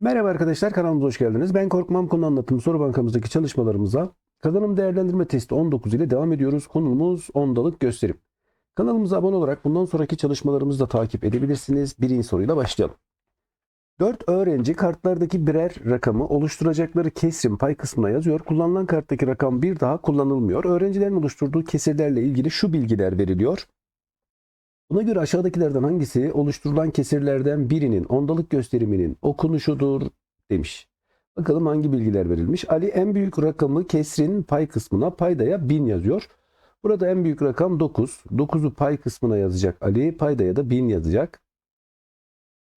Merhaba arkadaşlar kanalımıza hoş geldiniz. Ben Korkmam konu anlatım soru bankamızdaki çalışmalarımıza kazanım değerlendirme testi 19 ile devam ediyoruz. Konumuz ondalık gösterim. Kanalımıza abone olarak bundan sonraki çalışmalarımızı da takip edebilirsiniz. Birinci soruyla başlayalım. 4 öğrenci kartlardaki birer rakamı oluşturacakları kesrin pay kısmına yazıyor. Kullanılan karttaki rakam bir daha kullanılmıyor. Öğrencilerin oluşturduğu kesirlerle ilgili şu bilgiler veriliyor. Buna göre aşağıdakilerden hangisi oluşturulan kesirlerden birinin ondalık gösteriminin okunuşudur demiş. Bakalım hangi bilgiler verilmiş. Ali en büyük rakamı kesrin pay kısmına paydaya 1000 yazıyor. Burada en büyük rakam 9. 9'u pay kısmına yazacak Ali. Paydaya da 1000 yazacak.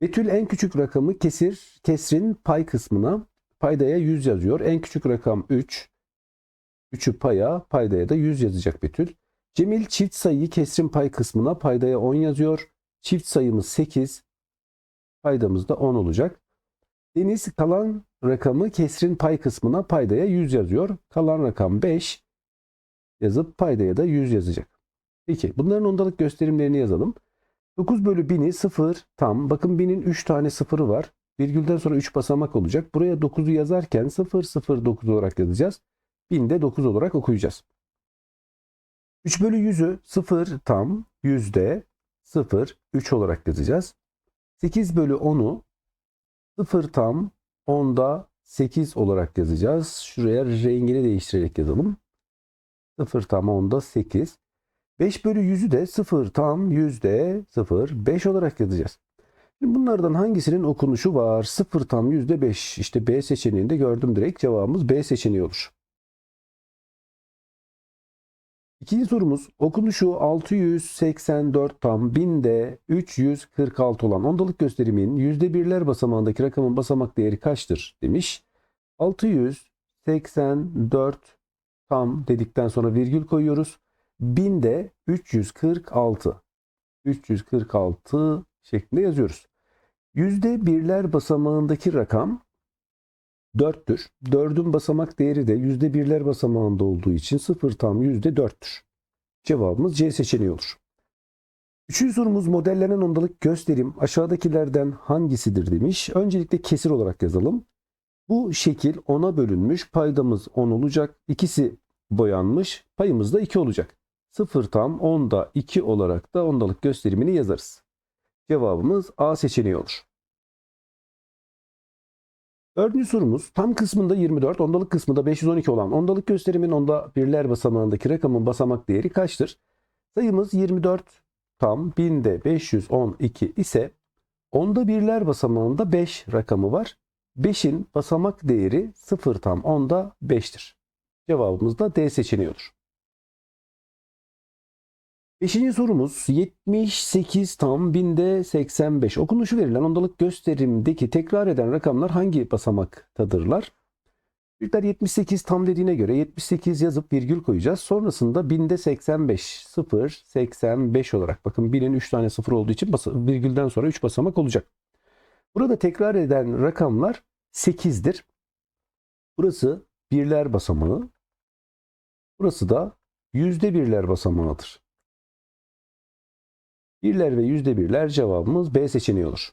Betül en küçük rakamı kesir, kesrin pay kısmına paydaya 100 yazıyor. En küçük rakam 3. 3'ü paya, paydaya da 100 yazacak Betül. Cemil çift sayıyı kesrin pay kısmına paydaya 10 yazıyor. Çift sayımız 8. Paydamız da 10 olacak. Deniz kalan rakamı kesrin pay kısmına paydaya 100 yazıyor. Kalan rakam 5 yazıp paydaya da 100 yazacak. Peki bunların ondalık gösterimlerini yazalım. 9 bölü 1000'i 0 tam. Bakın 1000'in 3 tane sıfırı var. Virgülden sonra 3 basamak olacak. Buraya 9'u yazarken 0 0 9 olarak yazacağız. 1000'de 9 olarak okuyacağız. 3 bölü 100'ü 0 tam yüzde 0 3 olarak yazacağız. 8 bölü 10'u 0 tam 10'da 8 olarak yazacağız. Şuraya rengini değiştirerek yazalım. 0 tam 10'da 8. 5 bölü 100'ü de 0 tam yüzde 0 5 olarak yazacağız. Şimdi bunlardan hangisinin okunuşu var? 0 tam yüzde 5. İşte B seçeneğinde gördüm direkt cevabımız B seçeneği olur. İkinci sorumuz okunuşu 684 tam binde 346 olan ondalık gösterimin yüzde birler basamağındaki rakamın basamak değeri kaçtır demiş. 684 tam dedikten sonra virgül koyuyoruz. Binde 346 346 şeklinde yazıyoruz. Yüzde birler basamağındaki rakam 4'tür. 4'ün basamak değeri de yüzde birler basamağında olduğu için 0 tam yüzde 4'tür. Cevabımız C seçeneği olur. Üçüncü sorumuz modellenen ondalık gösterim aşağıdakilerden hangisidir demiş. Öncelikle kesir olarak yazalım. Bu şekil 10'a bölünmüş. Paydamız 10 olacak. İkisi boyanmış. Payımız da 2 olacak. 0 tam 10'da 2 olarak da ondalık gösterimini yazarız. Cevabımız A seçeneği olur. Dördüncü sorumuz tam kısmında 24, ondalık kısmında 512 olan ondalık gösterimin onda birler basamağındaki rakamın basamak değeri kaçtır? Sayımız 24 tam binde 512 ise onda birler basamağında 5 rakamı var. 5'in basamak değeri 0 tam onda 5'tir. Cevabımız da D seçeneği olur. Beşinci sorumuz 78 tam binde 85. Okunuşu verilen ondalık gösterimdeki tekrar eden rakamlar hangi basamaktadırlar? Büyükler 78 tam dediğine göre 78 yazıp virgül koyacağız. Sonrasında binde 85 0 85 olarak bakın binin 3 tane sıfır olduğu için virgülden sonra 3 basamak olacak. Burada tekrar eden rakamlar 8'dir. Burası birler basamağı. Burası da yüzde birler basamağıdır. Birler ve yüzde birler cevabımız B seçeneği olur.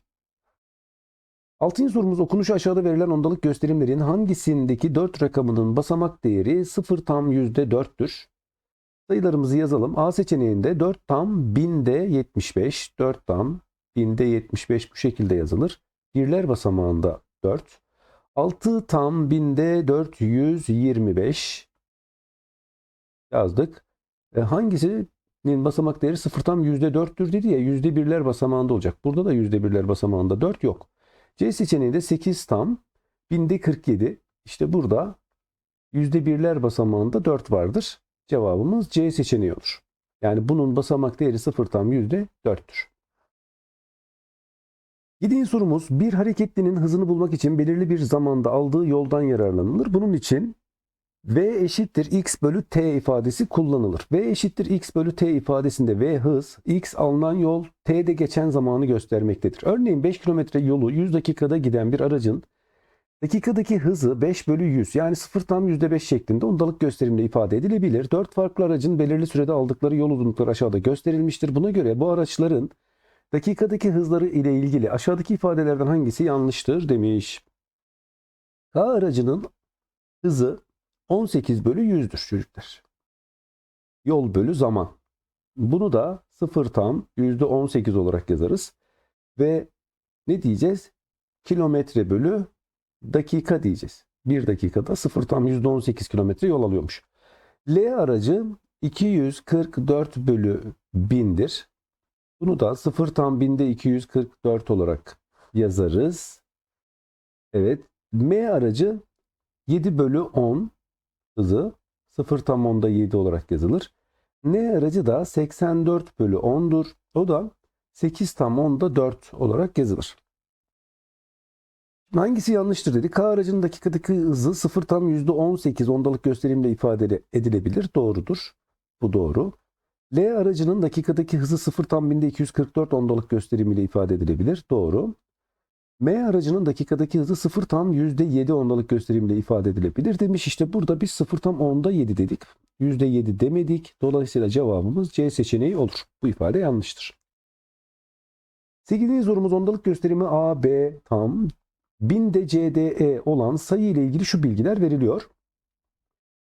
Altıncı sorumuz okunuşu aşağıda verilen ondalık gösterimlerin hangisindeki 4 rakamının basamak değeri 0 tam yüzde 4'tür? Sayılarımızı yazalım. A seçeneğinde 4 tam binde 75, 4 tam binde 75 bu şekilde yazılır. Birler basamağında 4. 6 tam binde 425 yazdık. E, hangisi basamak değeri 0 tam %4'tür dedi ya yüzde birler basamağında olacak. Burada da yüzde birler basamağında 4 yok. C seçeneğinde 8 tam binde 47. İşte burada yüzde birler basamağında 4 vardır. Cevabımız C seçeneği olur. Yani bunun basamak değeri 0 tam yüzde 4'tür. Yedinci sorumuz bir hareketlinin hızını bulmak için belirli bir zamanda aldığı yoldan yararlanılır. Bunun için V eşittir x bölü t ifadesi kullanılır. V eşittir x bölü t ifadesinde V hız, x alınan yol, t'de geçen zamanı göstermektedir. Örneğin 5 kilometre yolu 100 dakikada giden bir aracın dakikadaki hızı 5 bölü 100 yani 0 tam %5 şeklinde ondalık gösterimle ifade edilebilir. 4 farklı aracın belirli sürede aldıkları yol uzunlukları aşağıda gösterilmiştir. Buna göre bu araçların dakikadaki hızları ile ilgili aşağıdaki ifadelerden hangisi yanlıştır demiş. K aracının hızı 18 bölü 100'dür çocuklar. Yol bölü zaman. Bunu da 0 tam %18 olarak yazarız. Ve ne diyeceğiz? Kilometre bölü dakika diyeceğiz. 1 dakikada 0 tam %18 kilometre yol alıyormuş. L aracı 244 bölü 1000'dir. Bunu da 0 tam binde 244 olarak yazarız. Evet. M aracı 7 bölü 10 hızı 0 tam 10'da 7 olarak yazılır. N aracı da 84 bölü 10'dur. O da 8 tam 10'da 4 olarak yazılır. Hangisi yanlıştır dedik. K aracının dakikadaki hızı 0 tam %18 ondalık gösterimle ifade edilebilir. Doğrudur. Bu doğru. L aracının dakikadaki hızı 0 tam binde 244 ondalık gösterimiyle ifade edilebilir. Doğru. M aracının dakikadaki hızı 0 tam %7 ondalık gösterimle ifade edilebilir demiş. İşte burada biz 0 tam 10'da 7 dedik. %7 demedik. Dolayısıyla cevabımız C seçeneği olur. Bu ifade yanlıştır. 8. sorumuz ondalık gösterimi A, B tam. 1000'de CDE olan sayı ile ilgili şu bilgiler veriliyor.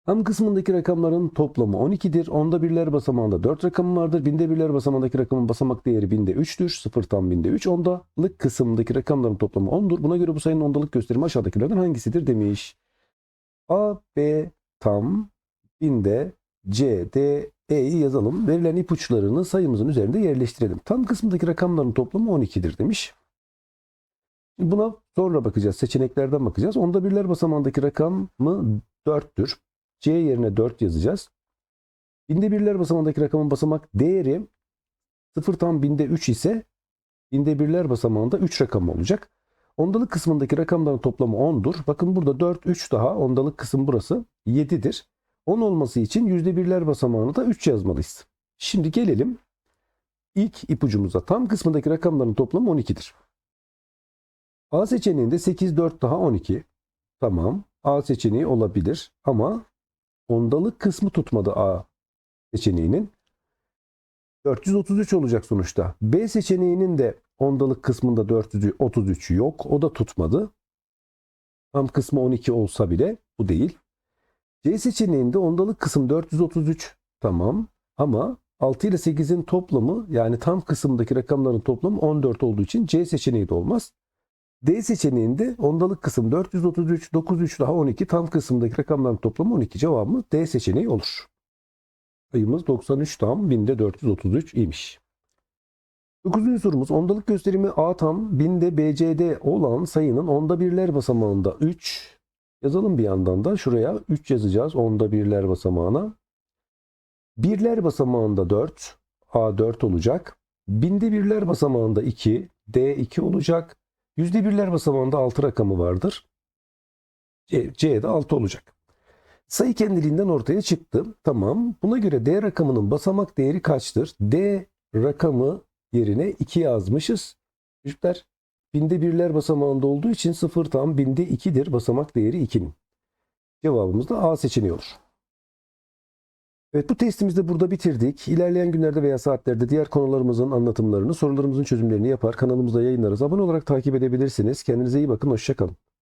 Tam kısmındaki rakamların toplamı 12'dir. Onda birler basamağında 4 rakamı vardır. Binde birler basamağındaki rakamın basamak değeri binde 3'tür. 0 tam binde 3. Ondalık kısmındaki rakamların toplamı 10'dur. Buna göre bu sayının ondalık gösterimi aşağıdakilerden hangisidir demiş. A, B tam binde C, D, E'yi yazalım. Verilen ipuçlarını sayımızın üzerinde yerleştirelim. Tam kısmındaki rakamların toplamı 12'dir demiş. Buna sonra bakacağız. Seçeneklerden bakacağız. Onda birler basamağındaki rakamı 4'tür. C yerine 4 yazacağız. Binde birler basamağındaki rakamın basamak değeri 0 tam binde 3 ise binde birler basamağında 3 rakam olacak. Ondalık kısmındaki rakamların toplamı 10'dur. Bakın burada 4, 3 daha ondalık kısım burası 7'dir. 10 olması için yüzde birler basamağını da 3 yazmalıyız. Şimdi gelelim ilk ipucumuza. Tam kısmındaki rakamların toplamı 12'dir. A seçeneğinde 8, 4 daha 12. Tamam. A seçeneği olabilir ama ondalık kısmı tutmadı A seçeneğinin. 433 olacak sonuçta. B seçeneğinin de ondalık kısmında 433 yok. O da tutmadı. Tam kısmı 12 olsa bile bu değil. C seçeneğinde ondalık kısım 433 tamam ama 6 ile 8'in toplamı yani tam kısımdaki rakamların toplamı 14 olduğu için C seçeneği de olmaz. D seçeneğinde ondalık kısım 433, 93 daha 12 tam kısımdaki rakamların toplamı 12 cevabımız D seçeneği olur. Sayımız 93 tam 1000'de 433 imiş. 9. sorumuz ondalık gösterimi A tam 1000'de BCD olan sayının onda birler basamağında 3 yazalım bir yandan da şuraya 3 yazacağız onda birler basamağına. Birler basamağında 4 A 4 olacak. Binde birler basamağında 2 D 2 olacak. Yüzde birler basamağında 6 rakamı vardır. C'de 6 olacak. Sayı kendiliğinden ortaya çıktı. Tamam. Buna göre D rakamının basamak değeri kaçtır? D rakamı yerine 2 yazmışız. Çocuklar binde birler basamağında olduğu için 0 tam binde 2'dir. Basamak değeri 2'nin. Cevabımız da A seçeneği olur. Evet bu testimizi de burada bitirdik. İlerleyen günlerde veya saatlerde diğer konularımızın anlatımlarını, sorularımızın çözümlerini yapar. Kanalımızda yayınlarız. Abone olarak takip edebilirsiniz. Kendinize iyi bakın. Hoşçakalın.